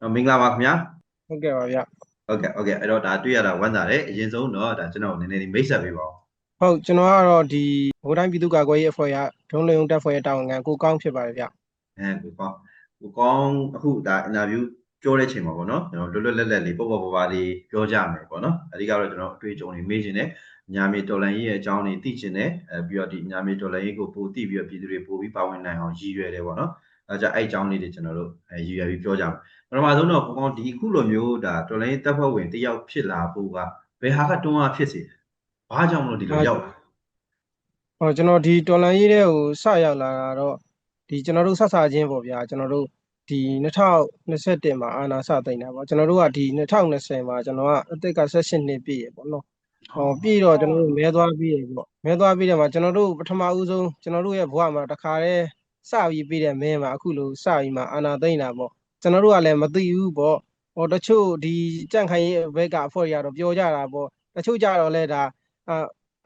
တော့မင်္ဂလာပါခင်ဗျာဟုတ်ကဲ့ပါဗျဟုတ်ကဲ့ဟုတ်ကဲ့အဲ့တော့ဒါတွေ့ရတာဝမ်းသာတယ်အရင်ဆုံးတော့ဒါကျွန်တော်နည်းနည်းလေးမိတ်ဆက်ပေးပါဦးဟုတ်ကျွန်တော်ကတော့ဒီဘိုးတိုင်းပြည်သူ့ကာကွယ်ရေးအဖွဲ့ရဒုံးလုံုံတပ်ဖွဲ့ရဲ့တာဝန်ခံကိုကောင်းဖြစ်ပါတယ်ဗျအဲကိုကောင်းကိုကောင်းအခုဒါအင်တာဗျူးပြောတဲ့ချိန်မှာပေါ့နော်ကျွန်တော်လွတ်လွတ်လပ်လပ်လေးပေါ့ပေါ့ပါပါလေးပြောကြမယ်ပေါ့နော်အဓိကတော့ကျွန်တော်အတွေ့အကြုံတွေမေးချင်တယ်ညာမီတော်လန်ရေးရဲ့အကြောင်းတွေသိချင်တယ်အဲပြီးတော့ဒီညာမီတော်လန်ရေးကိုပိုသိပြီးတော့ပြည်သူတွေပိုပြီးပါဝင်နိုင်အောင်ရည်ရွယ်တယ်ပေါ့နော်အဲကြအဲ့အကြောင်းလေးတွေကျွန်တော်တို့အဲရည်ရွယ်ပြီးပြောကြမယ် ပထမဆုံးတော့ကိုကောင်းဒီအခုလိုမျိုးဒါတော်လန်ရေးတပ်ဖွဲ့ဝင်တယောက်ဖြစ်လာဖို့ကဘယ်ဟာကတွန်းအားဖြစ်စေဘာကြောင့်မလို့ဒီလိုရောက်လာဟောကျွန်တော်ဒီတော်လန်ရေးတဲ့ကိုစရောက်လာတာတော့ဒီကျွန်တော်တို့ဆက်စားချင်းပေါ့ဗျာကျွန်တော်တို့ဒီ2021မှာအာနာစသိမ်းတာပေါ့ကျွန်တော်တို့ကဒီ2020မှာကျွန်တော်ကအသက်က18နှစ်ပြည့်ရပေါ့နော်ဟောပြည့်တော့ကျွန်တော်တို့မဲသွားပြီးရပေါ့မဲသွားပြီးတယ်မှာကျွန်တော်တို့ပထမဦးဆုံးကျွန်တော်တို့ရဲ့ဘဝမှာတခါတည်းစပြီးပြီးတဲ့မဲမှာအခုလိုစပြီးမှအာနာသိမ်းတာပေါ့ ကျွန်တော်တို့ကလည်းမသိဘူးပေါ့ဟောတချို့ဒီကြန့်ခိုင်ရေးဘက်ကအဖွဲ့တွေကတော့ပြောကြတာပေါ့တချို့ကြတော့လဲဒါအာ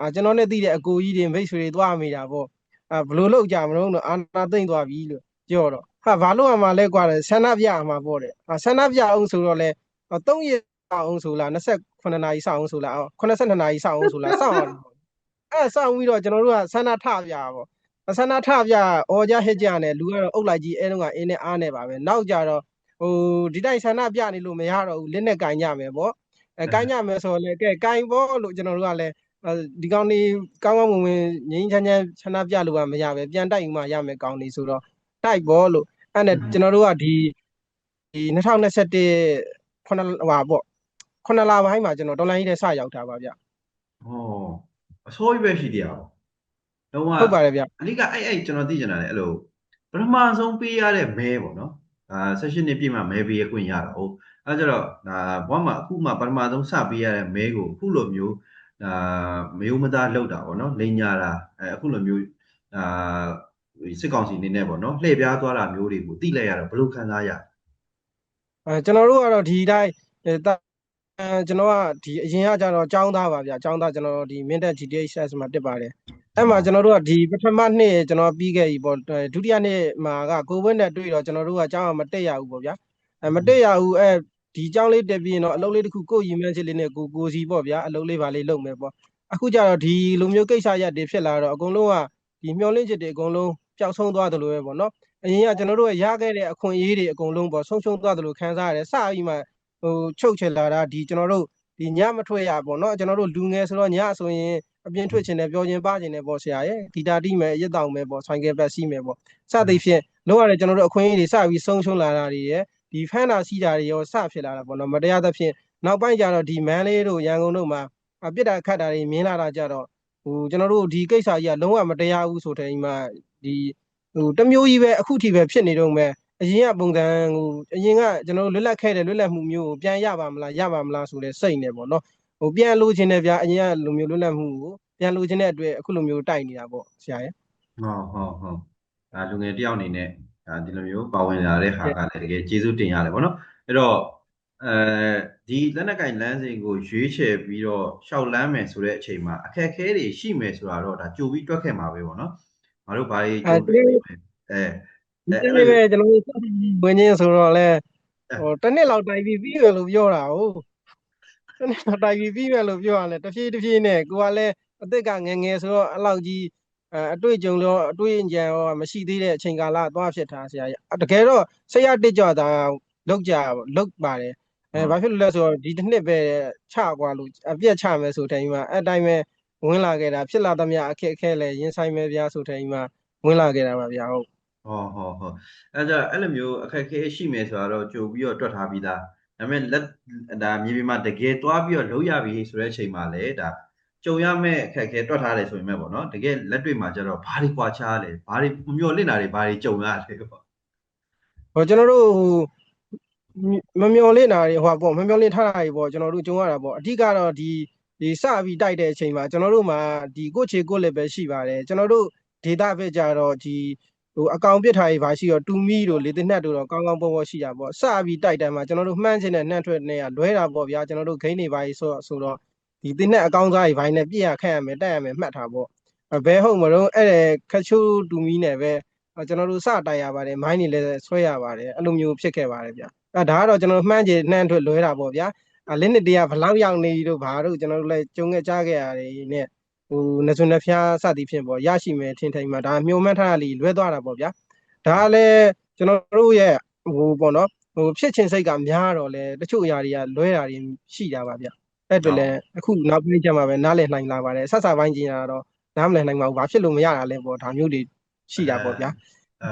အာကျွန်တော်နဲ့သိတဲ့အကိုကြီးတွေမိတ်ဆွေတွေသွားမိတာပေါ့အာဘလို့လောက်ကြမလို့တော့အာနာသိမ့်သွားပြီလို့ပြောတော့ဟာဘာလို့အမှလဲကွာလဲဆန္ဒပြအမှာပေါ့တဲ့အာဆန္ဒပြအောင်ဆိုတော့လဲ3ရက်အောင်ဆိုလား28နာရီစောင်းဆိုလား82နာရီစောင်းဆိုလားစောင်းအောင်အဲ့စောင်းပြီးတော့ကျွန်တော်တို့ကဆန္ဒထပြပေါ့ဆန္ဒထပြအော်ကြဟစ်ကြနဲ့လူကတော့အုပ်လိုက်ကြီးအဲတော့ကအင်းနဲ့အားနဲ့ပါပဲနောက်ကြတော့ ဟိုဒီတိုင်းဆန္ဒပြနေလို့မရတော့ဘူးလက်နဲ့ကင်ကြမယ်ပေါ့အဲကင်ကြမယ်ဆိုတော့လေကဲကင်ပေါ့လို့ကျွန်တော်တို့ကလည်းဒီကောင်လေးကောင်းကောင်းမွန်မွန်ငြိမ်းချမ်းချမ်းဆန္ဒပြလို့ကမရပဲပြန်တိုက်မှရမယ်ကောင်လေးဆိုတော့တိုက်ပေါ့လို့အဲ့နဲ့ကျွန်တော်တို့ကဒီဒီ2021ခုနဟဟာပေါ့ခုနလပိုင်းမှာကျွန်တော်ဒေါ်လာကြီးတဲ့စရောက်တာပါဗျဟောအစိုးရပဲရှိတရားပေါ့တော့ဟုတ်ပါတယ်ဗျအဓိကအဲ့အဲ့ကျွန်တော်သိချင်တာလေအဲ့လိုပထမဆုံးပေးရတဲ့မဲပေါ့နော် ဒါ16နှစ်ပြည့်မှမဲပေးရခွင့်ရတာဟုတ်အဲ့ကြတော့ဒါဘဝမှာအခုမှပထမဆုံးစပေးရတဲ့မဲကိုအခုလိုမျိုးဒါမယုံမသားလောက်တာပေါ့နော်လိန်ညာတာအဲအခုလိုမျိုးဒါစစ်ကောင်စီအနေနဲ့ပေါ့နော်လှည့်ပြားသွားတာမျိုးတွေကိုသိလိုက်ရတော့ဘယ်လိုခံစားရအဲကျွန်တော်တို့ကတော့ဒီတိုင်းအဲကျွန်တော်ကဒီအရင်ကကျတော့ចောင်းသားပါဗျចောင်းသားကျွန်တော်ဒီ Mintet GTHS မှာတက်ပါတယ် အဲ့မှာကျွန်တော်တို့ကဒီပထမနှစ်ကျွန်တော်ပြီးခဲ့ပြီပေါ့ဒုတိယနှစ်မှာကကိုဝင်းနဲ့တွေ့တော့ကျွန်တော်တို့ကចောင်းအောင်မတက်ရဘူးပေါ့ဗျာအဲမတက်ရဘူးအဲဒီចောင်းလေးတက်ပြီးရင်တော့အလုပ်လေးတစ်ခုကိုရည်မှန်းချက်လေးနဲ့ကိုကိုစီပေါ့ဗျာအလုပ်လေးပါလေးလုပ်မယ်ပေါ့အခုကျတော့ဒီလိုမျိုးကိစ္စရက်တွေဖြစ်လာတော့အကုန်လုံးကဒီမျောလင့်ချက်တွေအကုန်လုံးပျောက်ဆုံးသွားတယ်လို့ပဲပေါ့နော်အရင်ကကျွန်တော်တို့ရခဲ့တဲ့အခွင့်အရေးတွေအကုန်လုံးပေါ့ဆုံးရှုံးသွားတယ်လို့ခံစားရတယ်စပြီးမှဟိုချုပ်ချယ်လာတာဒီကျွန်တော်တို့ဒီညမထွက်ရပေါ့နော်ကျွန်တော်တို့လူငယ်ဆိုတော့ညဆိုရင် အပြင်ထွက်ချင်တယ်ပြောချင်ပါချင်တယ်ပေါ့ဆရာရဲ့ဂီတာတီးမယ်ရက်တောင်မယ်ပေါ့ဆိုင်ကယ်ပတ်စီးမယ်ပေါ့စသည်ဖြင့်လောက်ရတယ်ကျွန်တော်တို့အခွင့်အရေးတွေစပြီးဆုံးရှုံးလာတာတွေရဲ့ဒီဖန်တာစီးတာတွေရောစဖြစ်လာတာပေါ့နော်မတရားသဖြင့်နောက်ပိုင်းကျတော့ဒီမန်းလေးတို့ရန်ကုန်တို့မှာပြစ်တာခတ်တာတွေမြင်လာတာကြတော့ဟိုကျွန်တော်တို့ဒီကိစ္စကြီးကလုံးဝမတရားဘူးဆိုတဲ့အိမ်မှာဒီဟိုတမျိုးကြီးပဲအခုထိပဲဖြစ်နေတော့မယ်အရင်ကပုံစံဟိုအရင်ကကျွန်တော်တို့လွတ်လပ်ခဲ့တဲ့လွတ်လပ်မှုမျိုးကိုပြန်ရပါမလားရပါမလားဆိုတဲ့စိတ်နဲ့ပေါ့နော် ဟိုပြန်လိုချင်တယ်ဗျာအရင်ကလိုမျိုးလွတ်လပ်မှုကိုပြန်လိုချင်တဲ့အတွက်အခုလိုမျိုးတိုက်နေတာပေါ့ဆရာရဲ့ဟုတ်ဟုတ်ဟုတ်ဒါလူငယ်တယောက်အနေနဲ့ဒါဒီလိုမျိုးပါဝင်လာတဲ့ဟာကလည်းတကယ်ကျေးဇူးတင်ရတယ်ဗောနော်အဲ့တော့အဲဒီလက်နက်ကင်လမ်းစဉ်ကိုရွေးချယ်ပြီးတော့ရှောက်လန်းမယ်ဆိုတဲ့အချိန်မှာအခက်အခဲတွေရှိမယ်ဆိုတာတော့ဒါကြိုပြီးတွက်ခဲ့မှာပဲဗောနော်ငါတို့ဘာတွေကြိုပြီးအဲဒီနေ့ပဲကျွန်တော်တို့ဝင်ချင်းဆိုတော့လဲဟိုတစ်နှစ်လောက်တိုင်ပြီးပြီးရလို့ပြောတာဟုတ် တစ်နှစ်လောက်တိုင်ပြီးပြီးရလို့ပြောရလဲတဖြည်းတဖြည်းနဲ့ကိုကလည်းအသက်ကငငယ်ဆိုတော့အလောက်ကြီးအတွေ့အကြုံတော့အတွေ့အကြံရောမရှိသေးတဲ့အချိန်ကာလသွားဖြစ်ထားဆရာကြီးတကယ်တော့ဆရာတစ်ကြောတာလောက်ကြလောက်ပါတယ်အဲဘာဖြစ်လို့လဲဆိုတော့ဒီတစ်နှစ်ပဲချကွာလို့အပြက်ချမယ်ဆိုတဲ့အချိန်မှာအဲ့တိုင်းပဲဝင်လာခဲ့တာဖြစ်လာသမျှအခက်အခဲလဲရင်ဆိုင်မယ်ဗျာဆိုတဲ့အချိန်မှာဝင်လာခဲ့တာပါဗျာဟုတ်ဟောဟောဟောအဲကြအဲ့လိုမျိုးအခက်အခဲရှိမယ်ဆိုတော့ကြိုပြီးတော့တွက်ထားပြီးသား ဒါပေမဲ့လက်ဒါမြေပြင်မှာတကယ်သွားပြီးတော့လုံးရပြီဆိုတဲ့အချိန်မှာလည်းဒါကြုံရမဲ့အခက်အခဲတွက်ထားတယ်ဆိုရင်ပဲပေါ့နော်တကယ်လက်တွေ့မှာကျတော့ဘာတွေကွာခြားလဲဘာတွေမမျော်လင့်တာတွေဘာတွေကြုံရတယ်ပေါ့ဟိုကျွန်တော်တို့ဟိုမမျော်လင့်တာတွေဟိုပေါ့မမျော်လင့်ထားတာတွေပေါ့ကျွန်တော်တို့ကြုံရတာပေါ့အဓိကတော့ဒီဒီစပြီးတိုက်တဲ့အချိန်မှာကျွန်တော်တို့မှာဒီကိုချေကိုလက်ပဲရှိပါတယ်ကျွန်တော်တို့ data ပဲကြတော့ဒီ ဟိုအကောင်ပစ်ထားရေးပါရှိတော့တူမီတို့လေတင်နှက်တို့တော့ကောင်းကောင်းပေါ်ပေါ်ရှိတာပေါ့စပြီးတိုက်တယ်မှာကျွန်တော်တို့မှန်းချင်တဲ့နှံ့ထွက်နေရလွဲတာပေါ့ဗျာကျွန်တော်တို့ဂိမ်းတွေပါရေးဆိုဆိုတော့ဒီတင်နှက်အကောင်စားရေးဘိုင်းနဲ့ပြည့်ရခက်ရမယ်တက်ရမယ်မှတ်ထားပေါ့ဘဲဟုတ်မလို့အဲ့ခချိုးတူမီနဲ့ပဲကျွန်တော်တို့စတိုက်ရပါတယ်မိုင်းတွေလည်းဆွဲရပါတယ်အဲ့လိုမျိုးဖြစ်ခဲ့ပါတယ်ဗျအဲဒါကတော့ကျွန်တော်တို့မှန်းကြနှမ်းထွက်လွဲတာပေါ့ဗျာအလင်းနှစ်တည်းကဘလောက်ရောက်နေတို့ဘာတို့ကျွန်တော်တို့လည်းကြုံခဲ့ကြားခဲ့ရတယ်နဲ့ ဟိုနဇွန်နှဖျားစသည်ဖြင့်ပေါ့ရရှိမယ်ထင်ထိုင်မှာဒါမျှော်မှန်းထားတာလီလွဲသွားတာပေါ့ဗျာဒါကလည်းကျွန်တော်တို့ရဲ့ဟိုပေါ့နော်ဟိုဖြစ်ချင်းစိတ်ကများတော့လေတချို့အရာတွေကလွဲတာတွေရှိတာပါဗျအဲ့အတွက်လည်းအခုနောက်ပိုင်းကျမှပဲနားလည်နိုင်လာပါတယ်ဆက်စားပိုင်းကျင်ရတော့နားမလည်နိုင်ပါဘူးဘာဖြစ်လို့မရတာလဲပေါ့ဒါမျိုးတွေရှိတာပေါ့ဗျာအဲ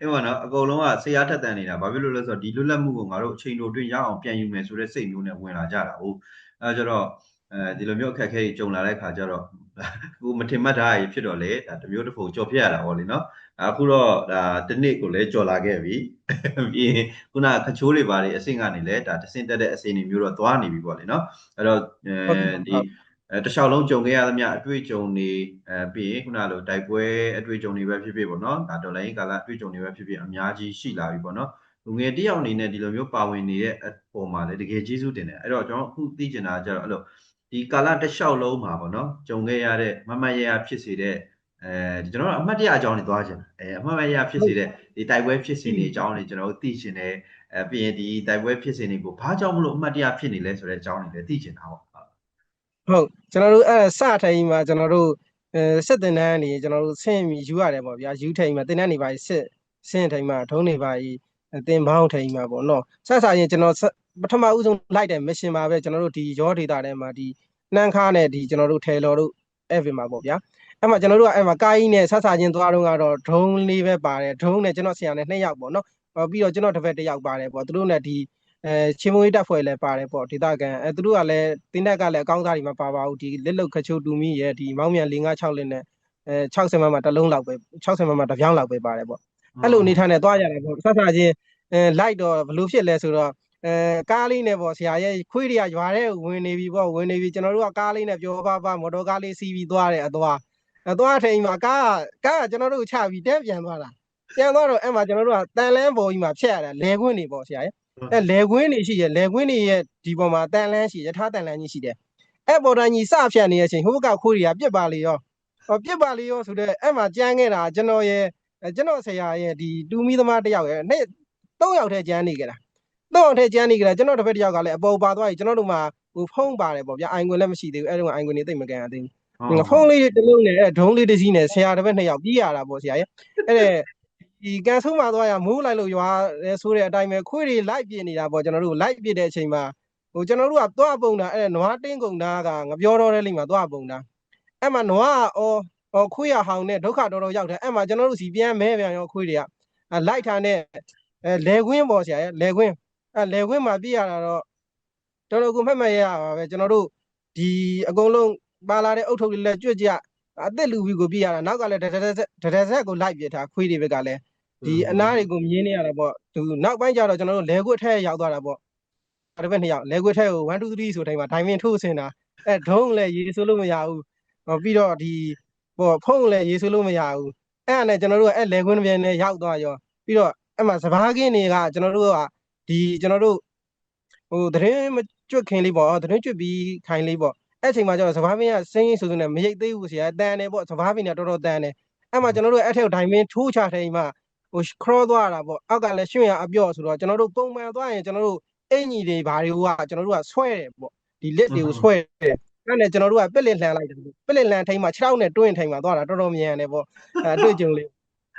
အဲ့ပါနော်အကုန်လုံးကဆရာထက်တန်နေတာဘာဖြစ်လို့လဲဆိုတော့ဒီလွတ်လပ်မှုကိုငါတို့အချိန်တိုတွင်ရအောင်ပြန်ယူမယ်ဆိုတဲ့စိတ်မျိုးနဲ့ဝင်လာကြတာဟုတ်အဲကြတော့ အဲဒီလိုမျိုးအခက်အခဲကြီးကြုံလာတဲ့ခါကျတော့ကိုမထင်မှတ်တာကြီးဖြစ်တော့လေဒါတစ်မျိုးတစ်ပုံကြော်ပြရတာပေါ့လေနော်အခုတော့ဒါတစ်နေ့ကိုလည်းကြော်လာခဲ့ပြီပြီးရင်ခုနခချိုးတွေပါတယ်အဆင့်ကနေလည်းဒါတဆင့်တက်တဲ့အဆင့်တွေမျိုးတော့သွားနေပြီပေါ့လေနော်အဲ့တော့အဲဒီအဲတခြားလုံးကြုံခဲ့ရသမျှအတွေ့အကြုံတွေအဲပြီးရင်ခုနလိုတိုက်ပွဲအတွေ့အကြုံတွေပဲဖြစ်ဖြစ်ပေါ့နော်ဒါဒေါ်လာရင်းကာလအတွေ့အကြုံတွေပဲဖြစ်ဖြစ်အများကြီးရှိလာပြီပေါ့နော်လူငယ်တယောက်အနေနဲ့ဒီလိုမျိုးပါဝင်နေတဲ့အပေါ်မှာလည်းတကယ်ကျေးဇူးတင်တယ်အဲ့တော့ကျွန်တော်အခုသိချင်တာကြတော့အဲ့လို ဒီကာလတစ်လျှောက်လုံးမှာပေါ့နော်ကြုံခဲ့ရတဲ့မမရရဖြစ်စေတဲ့အဲကျွန်တော်တို့အမှတ်တရအကြောင်းတွေသွားချင်တယ်အဲအမှတ်ရဖြစ်စေတဲ့ဒီတိုက်ပွဲဖြစ်စဉ်တွေအကြောင်းတွေကျွန်တော်တို့သိချင်တယ်အဲပြီးရင်ဒီတိုက်ပွဲဖြစ်စဉ်တွေကိုဘာကြောင့်မလို့အမှတ်တရဖြစ်နေလဲဆိုတဲ့အကြောင်းတွေလည်းသိချင်တာပေါ့ဟုတ်ကျွန်တော်တို့အဲစထိုင်မှာကျွန်တော်တို့အဲစစ်တင်တန်းနေကျွန်တော်တို့ဆင်းပြီးယူရတယ်ပေါ့ဗျာယူထိုင်မှာတင်တန်းနေပါစစ်ဆင်းထိုင်မှာထုံးနေပါ တင်ဘောင်းထိုင်မှာပေါ့နော်ဆက်စားရင်ကျွန်တော်ပထမဦးဆုံးလိုက်တဲ့ mission မှာပဲကျွန်တော်တို့ဒီရောဒေတာထဲမှာဒီနှမ်းခါနဲ့ဒီကျွန်တော်တို့ထဲလော်တို့အဲ့ဗီမှာပေါ့ဗျာအဲ့မှာကျွန်တော်တို့ကအဲ့မှာကားကြီးနဲ့ဆက်စားချင်းသွားတော့ကတော့ drone လေးပဲပါတယ် drone နဲ့ကျွန်တော်ဆရာနဲ့နှစ်ယောက်ပေါ့နော်ပြီးတော့ကျွန်တော်တစ်ဖက်တစ်ယောက်ပါတယ်ပေါ့သူတို့နဲ့ဒီအဲချင်းမွေးတက်ဖွဲ့လည်းပါတယ်ပေါ့ဒေသခံအဲသူတို့ကလည်းတင်းတက်ကလည်းအကောင်းစားတွေမပါပါဘူးဒီလက်လုတ်ခချိုးတူမီရဲ့ဒီမောင်းမြန်၄၅6လက်နဲ့အဲ60မမတစ်လုံးလောက်ပဲ60မမတစ်ပြောင်းလောက်ပဲပါတယ်ပေါ့ အဲ့လိုအနေထားနဲ့သွားကြတယ်ပေါ့ဆက်ဆာချင်းအဲလိုက်တော့ဘလို့ဖြစ်လဲဆိုတော့အဲကားလေးနဲ့ပေါ့ဆရာရဲ့ခွေးတွေကရွာတဲ့ဝင်နေပြီပေါ့ဝင်နေပြီကျွန်တော်တို့ကကားလေးနဲ့ပြောပါပါမော်တော်ကားလေးစီးပြီးသွားတယ်အသွားအသွားထိန်မှာကားကားကကျွန်တော်တို့ချပြီးတဲပြန်သွားတာပြန်သွားတော့အဲ့မှာကျွန်တော်တို့ကတန်လန်းပေါ်ကြီးမှာဖြတ်ရတာလဲခွင်းနေပေါ့ဆရာရဲ့အဲလေကွင်းနေရှိရလေကွင်းနေရဲ့ဒီပေါ်မှာတန်လန်းရှိရထားတန်လန်းကြီးရှိတယ်အဲ့ပေါ်တိုင်းကြီးစဖြတ်နေတဲ့အချိန်ဟိုဘက်ကခိုးတွေကပြစ်ပါလေရောဟောပြစ်ပါလေရောဆိုတော့အဲ့မှာကြမ်းခဲ့တာကျွန်တော်ရဲ့ ကျွန်တော်ဆရာရဲ့ဒီတူမီသမားတယောက်ရဲ့နေ့၃ယောက်ထဲကြမ်းနေကြတာ၃ယောက်ထဲကြမ်းနေကြတာကျွန်တော်တစ်ဖက်တစ်ယောက်ကလည်းအပေါ်ပါသွားပြီကျွန်တော်တို့မှာဟိုဖုံးပါတယ်ပေါ့ဗျာအိုင်ကွန်လည်းမရှိသေးဘူးအဲ့တော့အိုင်ကွန်နေသိမကန်ရသေးဘူးဖုံးလေးတစ်လုံးနဲ့အဲ့ဒုံးလေးတစ်စီးနဲ့ဆရာတစ်ဖက်နှစ်ယောက်ပြေးရတာပေါ့ဆရာရဲ့အဲ့ဒီကန်ဆုံးမှသွားရမိုးလိုက်လို့ရွာလဲဆိုတဲ့အတိုင်းပဲခွေးတွေလိုက်ပြနေတာပေါ့ကျွန်တော်တို့လိုက်ပြတဲ့အချိန်မှာဟိုကျွန်တော်တို့ကသွားပုံတာအဲ့နွားတင်းကုန်တာကငပြောတော့တဲ့လိမ့်မှာသွားပုံတာအဲ့မှာနွားအော် ဟောခွေးရဟောင်းနဲ့ဒုက္ခတော်တော်ရောက်တယ်အဲ့မှာကျွန်တော်တို့စီပြန်မဲပြန်ရောခွေးတွေကလိုက်ထားနဲ့အဲလဲခွင်းပေါ့ဆရာရဲ့လဲခွင်းအဲလဲခွင်းမှာပြရတာတော့တော်တော်ကိုမှတ်မှတ်ရပါပဲကျွန်တော်တို့ဒီအကုန်လုံးပါလာတဲ့အုတ်ထုပ်လေးလက်ကြွကြအသက်လူပြီးကိုပြရတာနောက်ကလည်းတဒဒဆက်တဒဆက်ကိုလိုက်ပြထားခွေးတွေဘက်ကလည်းဒီအနားတွေကိုမြင်နေရတာပေါ့သူနောက်ပိုင်းကျတော့ကျွန်တော်တို့လဲခွတ်ထဲရောက်သွားတာပေါ့အဲ့ဘက်နှစ်ယောက်လဲခွတ်ထဲကို1 2 3ဆိုတိုင်းမှာဒိုင်မင်ထိုးဆင်တာအဲဒုံးလည်းရေးဆိုလို့မရဘူးဟောပြီးတော့ဒီ ပေါ့ဖုံးလည်းရေးဆိုလို့မရဘူးအဲ့ဒါနဲ့ကျွန်တော်တို့ကအဲ့လဲခွင်းပြန်နဲ့ရောက်သွားရောပြီးတော့အဲ့မှာစဘာကင်းတွေကကျွန်တော်တို့ကဒီကျွန်တော်တို့ဟိုသတင်းမကျွတ်ခင်လေးပေါ့သတင်းကျွတ်ပြီးခိုင်လေးပေါ့အဲ့အချိန်မှာကျတော့စဘာပင်ကစင်းရင်ဆိုဆိုနဲ့မရိတ်သေးဘူးဆရာတန်တယ်ပေါ့စဘာပင်ကတော်တော်တန်တယ်အဲ့မှာကျွန်တော်တို့အဲ့ထက်ဒိုင်မင်ထိုးချထိုင်မှာဟို crawl သွားတာပေါ့အောက်ကလည်းရွှင်ရအပြော့ဆိုတော့ကျွန်တော်တို့ပုံမှန်သွားရင်ကျွန်တော်တို့အင်ကြီးတွေဘာတွေကကျွန်တော်တို့ကဆွဲတယ်ပေါ့ဒီလက်တွေကိုဆွဲတယ် အဲ့နဲ့ကျွန်တော်တို့ကပက်လင်လှန်လိုက်တယ်ပက်လင်လှန်ထိန်မှာ6နဲ့တွင်းထိန်မှာသွားတာတော်တော်မြန်တယ်ပေါ့အဲအတွေ့အကြုံလေး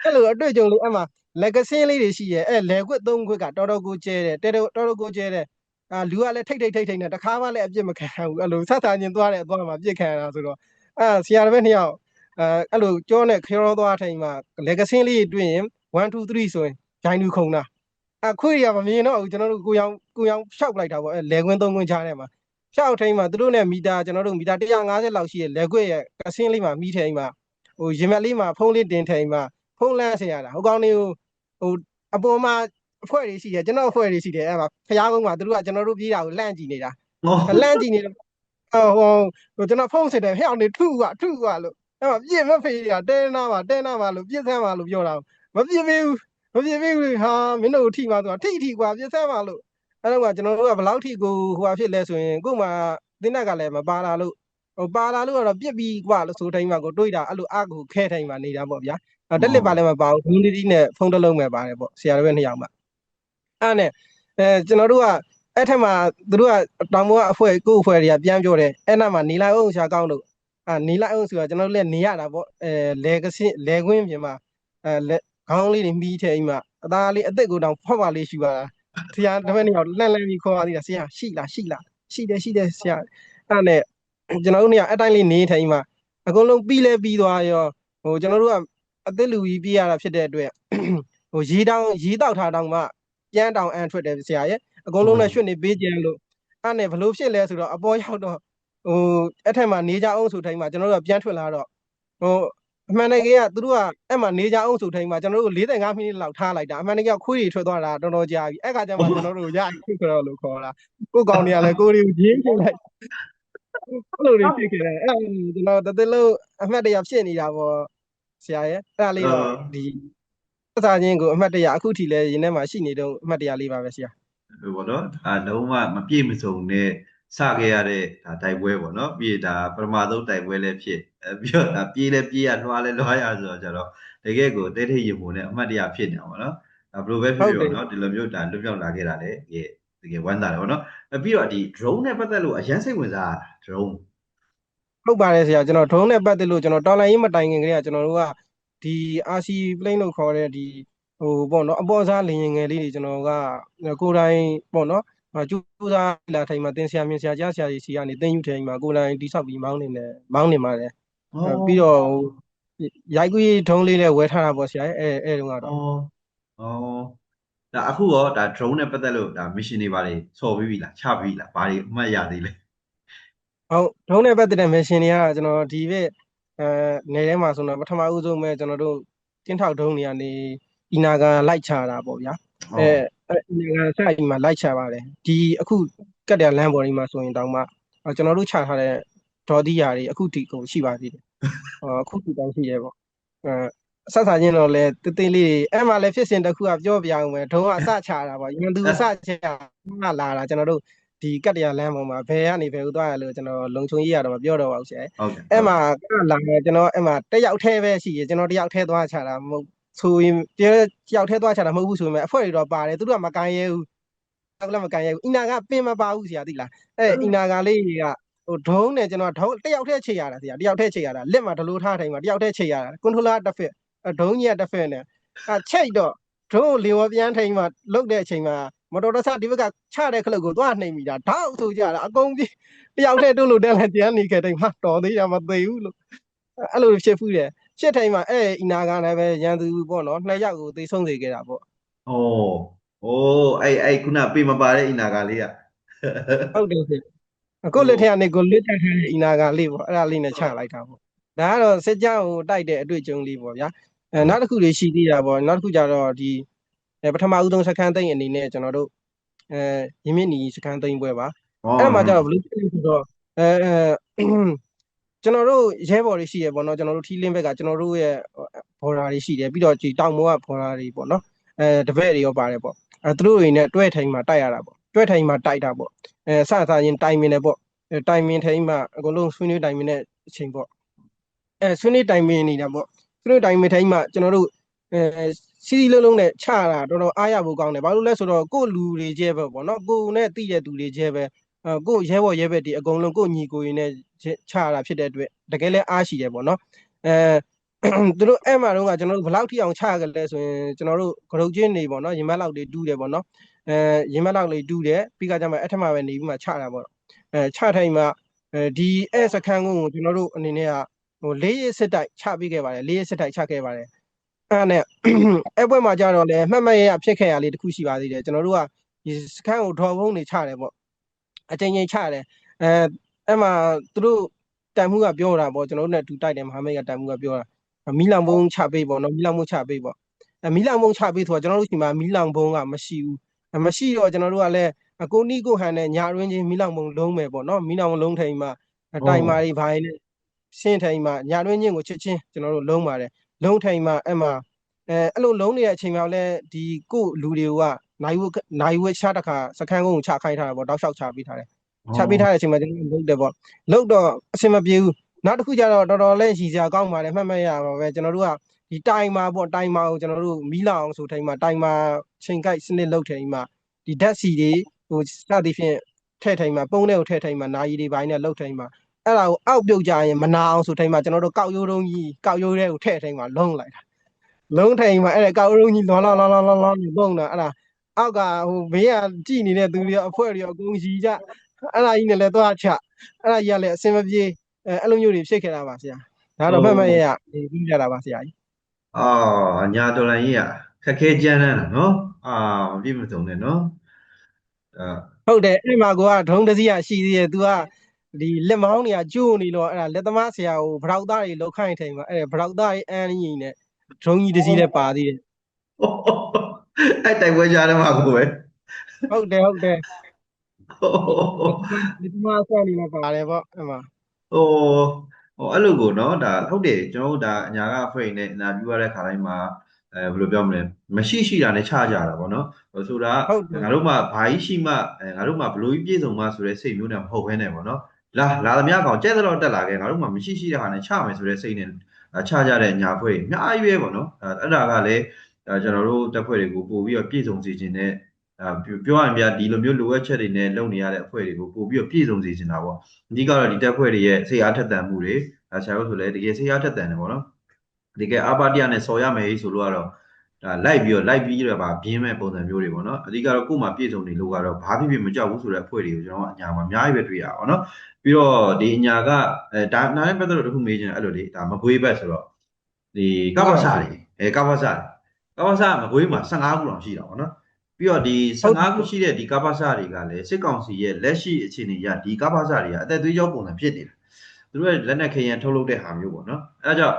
အဲ့လိုအတွေ့အကြုံလေးအဲ့မှာလက်ကစင်းလေးတွေရှိရဲ့အဲ့လေခွတ်၃ခွတ်ကတော်တော်ကိုကျဲတယ်တဲတော်တော်ကိုကျဲတယ်အာလူကလည်းထိတ်ထိတ်ထိတ်ထိတ်နဲ့တခါမှလည်းအပြစ်မခံဘူးအဲ့လိုဆက်ဆာချင်းသွားတဲ့အသွားမှာပြစ်ခံရတာဆိုတော့အာဆရာတစ်ပည့်နှစ်ယောက်အဲအဲ့လိုကြောနဲ့ခေရောသွားထိန်မှာလက်ကစင်းလေးတွင်းရင်1 2 3ဆိုရင်ဂျိုင်းလူခုံတာအခွေရမမြင်တော့ဘူးကျွန်တော်တို့ကိုရောင်ကိုရောင်ဖြောက်လိုက်တာပေါ့အဲလေခွင်းသုံးခွင်းချားထဲမှာ ဖြောက်ထိန်မှာသူတို့နဲ့မီတာကျွန်တော်တို့မီတာ150လောက်ရှိရဲ့လေခွေရဲ့ကစင်းလေးမှာမိထိန်မှာဟိုရင်မက်လေးမှာဖုံးလေးတင်ထိန်မှာဖုံးလန်းဆင်ရတာဟိုကောင်လေးကိုဟိုအပေါ်မှာအဖွဲ့တွေရှိတယ်ကျွန်တော်အဖွဲ့တွေရှိတယ်အဲ့မှာဖျားကုန်းမှာသူတို့ကကျွန်တော်တို့ပြေးတာကိုလန့်ကြည့်နေတာလန့်ကြည့်နေတော့ဟိုဟိုကျွန်တော်ဖုံးစစ်တယ်ဟဲ့အောင်နေထုကထုကလို့အဲ့မှာပြည့်မဖေးရတဲနာပါတဲနာပါလို့ပြည့်ဆန်းပါလို့ပြောတာမပြည့်ဘူးမပြည့်ဘူးဟာမင်းတို့ထိပါဆိုတာထိထိကွာပြည့်ဆန်းပါလို့ အဲ့တော့ကကျွန်တော်တို့ကဘလောက်ထိကိုဟိုဟာဖြစ်လဲဆိုရင်ကို့မှာတင်းတက်ကလည်းမပါလာလို့ဟိုပါလာလို့ကတော့ပြစ်ပြီးကွာလို့ဆိုတိုင်းမှာကိုတွေးတာအဲ့လိုအကူခဲတိုင်းမှာနေတာပေါ့ဗျာတက်လက်ပါလည်းမပါဘူးဒူးနီတီနဲ့ဖုန်းတစ်လုံးပဲပါတယ်ပေါ့ဆရာတော်ပဲနှစ်ယောက်မှအဲ့နဲ့အဲကျွန်တော်တို့ကအဲ့ထက်မှာသူတို့ကတောင်ပေါ်ကအဖွဲကိုယ့်အဖွဲတွေကပြန်ပြောတယ်အဲ့နားမှာနေလိုက်အောင်ရှာကောင်းလို့အာနေလိုက်အောင်ဆိုတာကျွန်တော်တို့လည်းနေရတာပေါ့အဲလေကစင်းလေကွင်းပြင်မှာအဲလက်ခေါင်းလေးတွေမှီးထဲအိမ်မှာအသားလေးအသက်ကိုတောင်ဖောက်ပါလေးရှိပါလား ဆရာတပည့်နေအောင်လှန်လှန်ပြီးခေါ်ပါသေးတာဆရာရှိလားရှိလားရှိတယ်ရှိတယ်ဆရာအဲ့နဲ့ကျွန်တော်တို့နေအတိုင်းလေးနေထိုင်မှာအကုန်လုံးပြီးလဲပြီးသွားရောဟိုကျွန်တော်တို့ကအသက်လူကြီးပြရတာဖြစ်တဲ့အတွက်ဟိုရေတောင်ရေတောက်ထားတောင်မှပြန်တောင်အန်ထွက်တယ်ဆရာရဲ့အကုန်လုံးနဲ့ရွှေ့နေပေးကြလို့အဲ့နဲ့ဘလို့ဖြစ်လဲဆိုတော့အပေါ်ရောက်တော့ဟိုအဲ့ထက်မှာနေကြအောင်ဆိုတိုင်းမှာကျွန်တော်တို့ကပြန်ထွက်လာတော့ဟို အမှန်တကယ်ကသူတို့ကအဲ့မှာနေကြအောင်ဆိုတိုင်းမှာကျွန်တော်တို့45မိနစ်လောက်ထားလိုက်တာအမှန်တကယ်ခွေးတွေထွက်သွားတာတော်တော်ကြာပြီအဲ့ခါကျမှကျွန်တော်တို့ရခွေးကြော်လို့ခေါ်လာကိုကောင်တွေကလည်းကိုတွေကိုရင်းထုတ်လိုက်အဲ့လိုတွေဖြစ်ခဲ့တယ်အဲ့ကျွန်တော်တသက်လုံးအမှတ်တရဖြစ်နေတာပေါ့ဆရာရဲ့အဲ့ဒါလေးတော့ဒီသစာချင်းကိုအမှတ်တရအခုထိလည်းရင်းထဲမှာရှိနေတော့အမှတ်တရလေးပါပဲဆရာဟိုပေါ့နော်ဒါလုံးဝမပြည့်မစုံနဲ့ စခဲ့ရတဲ့ဒါတိုက်ပွဲပေါ့နော်ပြီးဒါပထမဆုံးတိုက်ပွဲလည်းဖြစ်အဲပြီးတော့ဒါပြေးလည်းပြေးရလွှားလည်းလွှားရဆိုတော့ကျတော့တကယ်ကိုတဲထိတ်ရင်ပုံနဲ့အမှတ်တရဖြစ်နေတာပေါ့နော်ဒါဘယ်လိုပဲဖြစ်ဖြစ်ပေါ့နော်ဒီလိုမျိုးဒါလွတ်မြောက်လာခဲ့တာလေတကယ်တကယ်ဝမ်းသာတယ်ပေါ့နော်အဲပြီးတော့ဒီ drone နဲ့ပတ်သက်လို့အရန်စိတ်ဝင်စားတာ drone ဟုတ်ပါတယ်ဆရာကျွန်တော် drone နဲ့ပတ်သက်လို့ကျွန်တော်တော်လိုင်းရေးမတိုင်ခင်ကလေးကကျွန်တော်တို့ကဒီ RC plane လို့ခေါ်တဲ့ဒီဟိုပေါ့နော်အပေါ်စားလင်ရင်ငယ်လေးတွေကျွန်တော်ကကိုယ်တိုင်ပေါ့နော် ကျူးစားလာထိုင်မှာတင်ဆရာမြင်ဆရာကြားဆရာကြီးစီကနေတင်ယူထိုင်မှာကိုယ်တိုင်တိဆောက်ပြီးမောင်းနေတယ်မောင်းနေပါတယ်ပြီးတော့ရိုက်ကွေးထုံးလေးလည်းဝယ်ထားတာပေါ့ဆရာအဲအဲတုန်းကတော့ဩဩဒါအခုရောဒါ drone နဲ့ပတ်သက်လို့ဒါ mission တွေပါလေဆော်ပြီးပြီလားချပြီးပြီလားဘာတွေအမှတ်ရသေးလဲဟုတ်ဒုံးနဲ့ပတ်သက်တဲ့ mission တွေကကျွန်တော်ဒီဘက်အဲနေထဲမှာဆိုတော့ပထမဦးဆုံးပဲကျွန်တော်တို့တင်းထောက်ဒုံးတွေကနေအီနာကန်လိုက်ချတာပေါ့ဗျာ အဲအီနာကန်ဆိုင်မှာလိုက်ချပါတယ်ဒီအခုကတ်တဲ့လမ်းပေါ်ကြီးမှာဆိုရင်တောင်မှကျွန်တော်တို့ချထားတဲ့ဒေါ်ဒီယာတွေအခုထိကိုရှိပါသေးတယ်အခုထိတောင်ရှိရဲပေါ့အဲဆက်ဆာချင်းတော့လဲတသိလေးတွေအဲ့မှာလဲဖြစ်စဉ်တစ်ခုကပြောပြအောင်မယ်ဒုံးကအစချတာပေါ့ရန်သူအစချလာတာကျွန်တော်တို့ဒီကတ်တရားလမ်းပေါ်မှာဘယ်ကနေဘယ်ကိုသွားရလို့ကျွန်တော်လုံချုံကြီးရတော့မပြောတော့ပါဘူးဆရာဟုတ်ကဲ့အဲ့မှာကလာတယ်ကျွန်တော်အဲ့မှာတယောက်တည်းပဲရှိရကျွန်တော်တယောက်တည်းသွားချတာမဟုတ် ဆိုရင်တယောက်တည်းသွားချတာမဟုတ်ဘူးဆိုပေမဲ့အဖွဲတွေတော့ပါတယ်သူတို့ကမကန်ရဲဘူးအဲ့လည်းမကန်ရဲဘူးအီနာကပင်မပါဘူးဆရာသိလားအဲ့အီနာကလေးကဟိုဒုံးနဲ့ကျွန်တော်ဒုံးတယောက်တည်းချိန်ရတာဆရာတယောက်တည်းချိန်ရတာလက်မှာဒလိုထားထိုင်မှာတယောက်တည်းချိန်ရတာကွန်ထရိုလာတစ်ဖက်ဒုံးကြီးကတစ်ဖက်နဲ့အချိတ်တော့ဒုံးလေဝပြန်ထိုင်မှာလုတ်တဲ့အချိန်မှာမတော်တဆဒီဘက်ကချတဲ့ခလုတ်ကိုသွားနှိမ်မိတာဓာတ်ဆိုကြတာအကုန်ပြီးတယောက်တည်းတို့လို့တက်လိုက်ပြန်နေခဲ့တယ်မှာတော်သေးရမသေးဘူးလို့အဲ့လိုဖြစ်ဖူးတယ် ဖြစ်ထိုင်မှာအဲ့အီနာကလည်းပဲရန်သူပေါ့နော်နှစ်ယောက်ကိုသိဆုံးစေခဲ့တာပေါ့ဩဩအဲ့အဲ့ခုနပေးမပါတဲ့အင်နာကလေးอ่ะဟုတ်တယ်ရှင်အခုလက်ထက်ကနေကိုလွတ်တက်ထားတဲ့အီနာကလေးပေါ့အဲ့ဒါလေးနဲ့ချလိုက်တာပေါ့ဒါကတော့စစ်ကြောင်းကိုတိုက်တဲ့အတွေ့အကြုံလေးပေါ့ဗျာအဲနောက်တစ်ခုလေးရှိသေးတာပေါ့နောက်တစ်ခုကျတော့ဒီပထမဦးဆုံးစခန်းသိမ်းအနေနဲ့ကျွန်တော်တို့အဲရင်းမြစ်နီစခန်းသိမ်းပွဲပါအဲ့မှာကျတော့ဘယ်လိုဖြစ်လဲဆိုတော့အဲ ကျွန်တော်တို့ရဲဘော်တွေရှိရပေါ့နော်ကျွန်တော်တို့ထီလင်းဘက်ကကျွန်တော်တို့ရဲ့ဘော်ဒါတွေရှိတယ်ပြီးတော့ဒီတောင်မောကဘော်ဒါတွေပေါ့နော်အဲတပည့်တွေရောပါတယ်ပေါ့အဲသူတို့တွေနဲ့တွဲထိုင်မှာတိုက်ရတာပေါ့တွဲထိုင်မှာတိုက်တာပေါ့အဲစစချင်းတိုင်မင်းတယ်ပေါ့တိုင်မင်းထိုင်မှာအကုန်လုံးဆွေးနွေးတိုင်မင်းတဲ့အချိန်ပေါ့အဲဆွေးနွေးတိုင်မင်းနေတာပေါ့ဆွေးနွေးတိုင်မင်းထိုင်မှာကျွန်တော်တို့အဲစီစီလုံးလုံးနဲ့ချတာတော်တော်အားရဖို့ကောင်းတယ်ဘာလို့လဲဆိုတော့ကို့လူတွေကျဲပဲပေါ့နော်ကိုနဲ့တိတဲ့သူတွေကျဲပဲအဲ ကိုရဲဘော်ရဲဘက်ဒီအကုန်လုံးကိုညီကိုရင်နဲ့ချတာဖြစ်တဲ့အတွက်တကယ်လဲအားရှိတယ်ပေါ့နော်အဲသူတို့အဲ့မှာတော့ကကျွန်တော်တို့ဘလောက်ထိအောင်ချကြလဲဆိုရင်ကျွန်တော်တို့ဂရုတ်ချင်းနေပေါ့နော်ရင်မက်လောက်တွေတူးတယ်ပေါ့နော်အဲရင်မက်လောက်လေးတူးတယ်ပြီးကကြမှာအဲ့ထက်မှပဲနေပြီးမှချတာပေါ့အဲချထိုင်မှာအဲဒီအဲ့စခန်းကိုကျွန်တော်တို့အနေနဲ့ကဟိုလေးရစစ်တိုက်ချပေးခဲ့ပါတယ်လေးရစစ်တိုက်ချခဲ့ပါတယ်အဲ့နဲ့အဲ့ဘက်မှာကြတော့လေမှတ်မှတ်ရဖြစ်ခဲ့ရလေးတခုရှိပါသေးတယ်ကျွန်တော်တို့ကဒီစခန်းကိုဒေါ်ဘုံနေချတယ်ပေါ့ အချိန်ချင်းချတယ်အဲအဲ့မှာသူတို့တန်မှုကပြောတာပေါ့ကျွန်တော်တို့နဲ့တူတိုက်တယ်မဟာမိတ်ကတန်မှုကပြောတာမီလောင်ဘုံချပေးပေါ့နော်မီလောင်ဘုံချပေးပေါ့အဲမီလောင်ဘုံချပေးဆိုတော့ကျွန်တော်တို့ဒီမှာမီလောင်ဘုံကမရှိဘူးမရှိတော့ကျွန်တော်တို့ကလည်းအကိုနီကိုဟန်နဲ့ညာရင်းချင်းမီလောင်ဘုံလုံးမယ်ပေါ့နော်မီလောင်ဘုံလုံးထိန်မှာတိုင်မာတွေဘိုင်းနဲ့ရှင်းထိန်မှာညာရင်းချင်းကိုချစ်ချင်းကျွန်တော်တို့လုံးပါတယ်လုံးထိန်မှာအဲ့မှာအဲအဲ့လိုလုံးနေတဲ့အချိန်မှာလည်းဒီကိုလူတွေက နိုင်ဝနိုင်ဝချတခါစခန်းကုန်းကိုချခိုင်းထားတာပေါ့တောက်လျှောက်ချပေးထားတယ်ချပေးထားတဲ့အချိန်မှာကျွန်တော်လုပ်တယ်ပေါ့လုပ်တော့အဆင်မပြေဘူးနောက်တစ်ခုကျတော့တော်တော်လေးရည်စရာကောင်းပါတယ်မှတ်မှတ်ရပါပဲကျွန်တော်တို့ကဒီတိုင်မာပေါ့တိုင်မာကိုကျွန်တော်တို့မီးလောင်အောင်ဆိုထိုင်မှာတိုင်မာချိန်ကိုက်စနစ်လောက်ထိုင်မှာဒီဓာတ်စီတွေဟိုစသည်ဖြင့်ထဲ့ထိုင်မှာပုံးတဲ့ကိုထဲ့ထိုင်မှာနာယီတွေပိုင်းနဲ့လောက်ထိုင်မှာအဲ့ဒါကိုအောက်ပြုတ်ကြရင်မနာအောင်ဆိုထိုင်မှာကျွန်တော်တို့ကောက်ရိုးတုံးကြီးကောက်ရိုးတဲ့ကိုထဲ့ထိုင်မှာလုံးလိုက်တာလုံးထိုင်မှာအဲ့ဒါကောက်ရိုးကြီးလောလောလောလောလောလောလုံးတာအဲ့ဒါ အောက်ကဟိုဘေးကကြည်နေတဲ့သူတွေအဖွဲတွေအကုန်ကြီးကြအဲ့ဒါကြီးနဲ့လည်းသွားချအဲ့ဒါကြီးကလည်းအစင်မပြေအဲအဲ့လိုမျိုးတွေဖြစ်ခဲ့တာပါဆရာဒါတော့မှတ်မှတ်ရရပြီးကြတာပါဆရာကြီးအော်ညာတော်လိုင်းကြီးကခက်ခဲကြမ်းတမ်းတာနော်အာမပြည့်မစုံနဲ့နော်အာဟုတ်တယ်အဲ့မှာကိုကဒုံးတစည်းရရှိသေးတယ် तू ကဒီလက်မောင်းတွေကကျိုးနေတော့အဲ့ဒါလက်သမားဆရာကိုဗရောက်သားတွေလောက်ခိုင်းထိုင်မှာအဲ့ဒါဗရောက်သားတွေအန်းကြီးနဲ့ဒုံးကြီးတစည်းလည်းပါသေးတယ် အဲ့တိုက်ပွဲကြားထဲမှာကိုပဲဟုတ်တယ်ဟုတ်တယ်လက်သမားဆောင်းနေမှာပါတယ်ပေါ့အဲ့မှာဟိုဟိုအဲ့လိုကိုနော်ဒါဟုတ်တယ်ကျွန်တော်တို့ဒါအညာကအဖွဲ့နဲ့အနာပြရတဲ့ခါတိုင်းမှာအဲဘယ်လိုပြောမလဲမရှိရှိတာနဲ့ခြားကြတာပေါ့နော်ဟိုဆိုတာဟုတ်တယ်ငါတို့မှဘာကြီးရှိမှအဲငါတို့မှဘလို့ကြီးပြည့်စုံမှဆိုတဲ့စိတ်မျိုးနဲ့မဟုတ်ဘဲနဲ့ပေါ့နော်လာလာသမျှကောင်ကြဲတော့တက်လာခဲ့ငါတို့မှမရှိရှိတဲ့ဟာနဲ့ခြားမယ်ဆိုတဲ့စိတ်နဲ့ခြားကြတဲ့ညာအဖွဲ့တွေအများကြီးပဲပေါ့နော်အဲအဲ့ဒါကလည်း အဲကျွန်တော်တို့တက်ဖွဲ့တွေကိုပို့ပြီးတော့ပြည့်စုံစေခြင်းနဲ့အဲပြောရရင်ပြဒီလိုမျိုးလိုအပ်ချက်တွေနဲ့လုပ်နေရတဲ့အဖွဲ့တွေကိုပို့ပြီးတော့ပြည့်စုံစေချင်တာပေါ့အဓိကတော့ဒီတက်ဖွဲ့တွေရဲ့စိတ်အားထက်သန်မှုတွေအဲဆရာတို့ဆိုလည်းတကယ်စိတ်အားထက်သန်တယ်ပေါ့နော်တကယ်အာပါတရနဲ့ဆော်ရမယ်ဆိုလို့ကတော့ဒါလိုက်ပြီးတော့လိုက်ပြီးတော့ဗာပြင်းမဲ့ပုံစံမျိုးတွေပေါ့နော်အဓိကတော့ကို့မှာပြည့်စုံနေလို့ကတော့ဘာဖြစ်ဖြစ်မကြောက်ဘူးဆိုတဲ့အဖွဲ့တွေကိုကျွန်တော်ကအညာမှာအများကြီးပဲတွေ့ရအောင်နော်ပြီးတော့ဒီအညာကအဲဒါနားနဲ့ပတ်သက်လို့တစ်ခုမေးချင်တယ်အဲ့လိုလေဒါမကွေးဘက်ဆိုတော့ဒီကပ္ပစာတွေအဲကပ္ပစာတွေ ကပ္ပစာမကွေးမှာ15ခုတောင်ရှိတာပေါ့နော်ပြီးတော့ဒီ15ခုရှိတဲ့ဒီကပ္ပစာတွေကလည်းစစ်ကောင်စီရဲ့လက်ရှိအခြေအနေရဒီကပ္ပစာတွေကအသက်သွေးကြောပုံစံဖြစ်နေတာသူတို့ရဲ့လက်နက်ခဲယံထုတ်လုပ်တဲ့ဟာမျိုးပေါ့နော်အဲဒါကြောင့်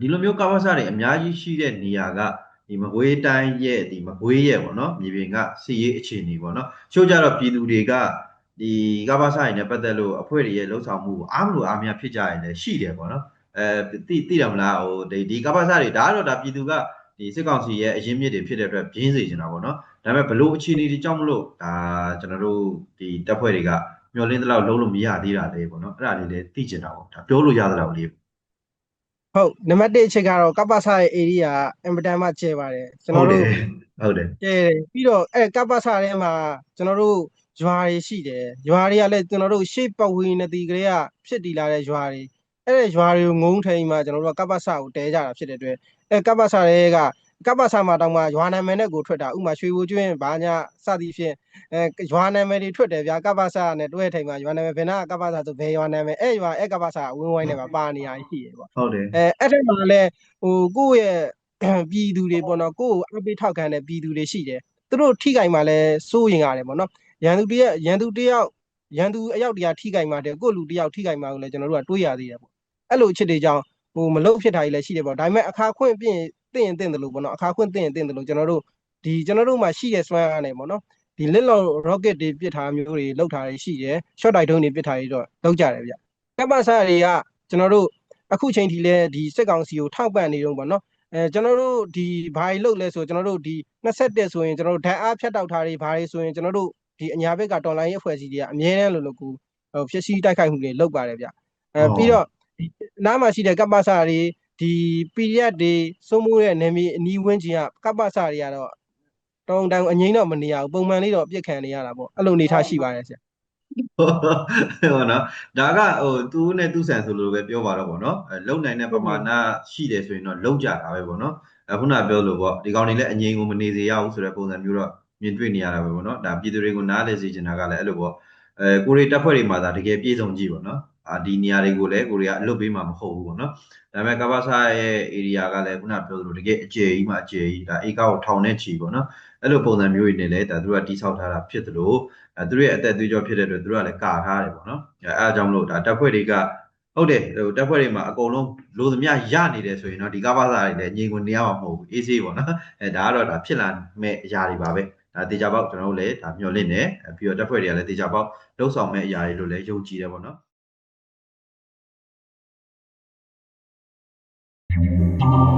ဒီလိုမျိုးကပ္ပစာတွေအများကြီးရှိတဲ့နေရာကဒီမကွေးတိုင်းရဲ့ဒီမကွေးရဲ့ပေါ့နော်မြေပြင်ကစီရေးအခြေအနေပေါ့နော်ချို့ကြတော့ပြည်သူတွေကဒီကပ္ပစာတွေနဲ့ပတ်သက်လို့အဖွဲ့တွေရဲ့လှုပ်ဆောင်မှုကိုအားမလို့အားမရဖြစ်ကြရင်လည်းရှိတယ်ပေါ့နော်အဲသိသိတယ်မလားဟိုဒီဒီကပ္ပစာတွေဒါကတော့ဒါပြည်သူက ဒီစစ်ကောင်စီရဲ့အရင်မြစ်တွေဖြစ်တဲ့အတွက်ပြင်းစေချင်တာပေါ့နော်ဒါပေမဲ့ဘလို့အခြေအနေတွေကြောင့်မလို့ဒါကျွန်တော်တို့ဒီတပ်ဖွဲ့တွေကမျောလင်းသလောက်လုံးလို့မရသေးတာလေပေါ့နော်အဲ့ဒါလေးလည်းသိချင်တာပေါ့ဒါပြောလို့ရသလောက်လေးဟုတ်နံပါတ်1အချက်ကတော့ကပ္ပစာရဲ့ area အင်ပတန်မှကျဲပါတယ်ကျွန်ဟုတော်တ်တတို့ယ်ဟုတ်တယ်ကျဲတယ်ပြီးတော့အဲကပ္ပစာထဲမှာကျွန်တော်တို့ရွာတွေရှိတယ်ရွာတွေကလည်းကျွန်တော်တို့ရှေ့ပတ်ဝေးနေတီကလေးကဖြစ်တည်လာတဲ့ရွာတွေ အဲ့ဒီရွာတွေကိုငုံထိန်မှာကျွန်တော်တို့ကကပ္ပစာကိုတဲကြတာဖြစ်တဲ့အတွက်အဲကပ္ပစာတွေကကပ္ပစာမှာတောင်မှရွာနာမည်နဲ့ကိုထွက်တာဥမာရွှေဘိုကျွင်းဘာညာစသည်ဖြင့်အဲရွာနာမည်တွေထွက်တယ်ဗျာကပ္ပစာနဲ့တွဲထိန်မှာရွာနာမည်ဘယ်နာကပ္ပစာဆိုဘယ်ရွာနာမည်အဲ့ရွာအဲ့ကပ္ပစာအဝင်းဝိုင်းနဲ့ပါပါနေရရှိတယ်ပေါ့ဟုတ်တယ်အဲအဲ့ထက်မှာလည်းဟိုကိုယ့်ရဲ့ပြည်သူတွေပေါ့နော်ကိုယ့်ကိုအပိထောက်ခံတဲ့ပြည်သူတွေရှိတယ်သူတို့ထိကင်မှာလည်းစိုးရင်ရတယ်ပေါ့နော်ရန်သူတရက်ရန်သူတယောက်ရန်သူအယောက်တရာထိကင်မှာတဲ့ကိုယ့်လူတယောက်ထိကင်မှာကိုလည်းကျွန်တော်တို့ကတွေးရသေးတယ်ပေါ့ အဲ့လိုအချက်တွေကြောင့်ဟိုမလုတ်ဖြစ်တာကြီးလည်းရှိတယ်ပေါ့ဒါပေမဲ့အခါခွင့်ပြင်တင်ရင်တင်တယ်လို့ပေါ့နော်အခါခွင့်တင်ရင်တင်တယ်လို့ကျွန်တော်တို့ဒီကျွန်တော်တို့မှာရှိတဲ့စွမ်းအားနဲ့ပေါ့နော်ဒီလက်လော် rocket တွေပစ်ထားမျိုးတွေလောက်ထားတွေရှိတယ် short တိုက်တုံးတွေပစ်ထားတွေတော့လောက်ကြတယ်ဗျကပ္ပစာတွေကကျွန်တော်တို့အခုချိန်ထိလဲဒီစစ်ကောင်စီကိုထောက်ပံ့နေတော့ဗောနော်အဲကျွန်တော်တို့ဒီဘာတွေလုပ်လဲဆိုကျွန်တော်တို့ဒီ21ဆိုရင်ကျွန်တော်တို့ဓာတ်အားဖြတ်တောက်ထားတွေဘာတွေဆိုရင်ကျွန်တော်တို့ဒီအညာဘက်ကတော်လိုင်းရေးအဖွဲ့အစည်းတွေကအမြဲတမ်းလို့လို့ကိုဟိုဖြစ်စည်းတိုက်ခိုက်မှုတွေလုပ်ပါတယ်ဗျအဲပြီးတော့ဒီ နားမှာရှိတဲ့ကပ္ပစာတွေဒီ PDF တွေစိုးမိုးတဲ့နေမီအနီးဝန်းကျင်ကကပ္ပစာတွေကတော့တောင်းတန်းအငိမ့်တော့မနေရဘူးပုံမှန်လေးတော့ပြစ်ခံနေရတာပေါ့အဲ့လိုအနေထားရှိပါတယ်ဆရာဟုတ်နော်ဒါကဟိုသူနဲ့သူဆန်ဆိုလိုပဲပြောပါတော့ဗောနော်အဲလုံနိုင်တဲ့ပမာဏရှိတယ်ဆိုရင်တော့လုံကြတာပဲဗောနော်အခုနပြောလို့ဗောဒီကောင်တွေလည်းအငြိမ်ကိုမနေစေရဘူးဆိုတဲ့ပုံစံမျိုးတော့မြင်တွေ့နေရတာပဲဗောနော်ဒါပြည်သူတွေကိုနားလည်စေချင်တာကလည်းအဲ့လိုဗောအဲကိုရီတက်ဖွဲ့တွေမှာဒါတကယ်ပြည့်စုံကြည့်ဗောနော်အာ ဒီနေရာတွေကိုလည်းကိုရီကအလွတ်ပေးမှာမဟုတ်ဘူးဗောနော်ဒါပေမဲ့ကပ္ပစာရဲ့ area ကလည်းခုနပြောသလိုတကယ်အကျယ်ကြီးမှအကျယ်ကြီးဒါဧကကိုထောင်နဲ့ချီဗောနော်အဲ့လိုပုံစံမျိုးတွေနဲ့လည်းဒါသူတို့ကတိဆောက်ထားတာဖြစ်သလိုအဲသူတို့ရဲ့အသက်သွေးကြောဖြစ်တဲ့အတွက်သူတို့ကလည်းကာထားတယ်ပေါ့နော်အဲအဲအကြောင်းမလို့ဒါတပ်ဖွဲ့တွေကဟုတ်တယ်ဟိုတပ်ဖွဲ့တွေမှာအကုန်လုံးလိုသမျှရနေတယ်ဆိုရင်တော့ဒီကပ္ပစာတွေလည်းငြိမ်ခွင်နေရမှာမဟုတ်ဘူးအေးဆေးပေါ့နော်အဲဒါကတော့ဒါဖြစ်လာမဲ့အရာတွေပါပဲဒါတေချာပေါက်ကျွန်တော်တို့လည်းဒါမျှော်လင့်နေပြီးတော့တပ်ဖွဲ့တွေကလည်းတေချာပေါက်လှုပ်ဆောင်မဲ့အရာတွေလို့လည်းယုံကြည်တယ်ပေါ့နော် Thank you.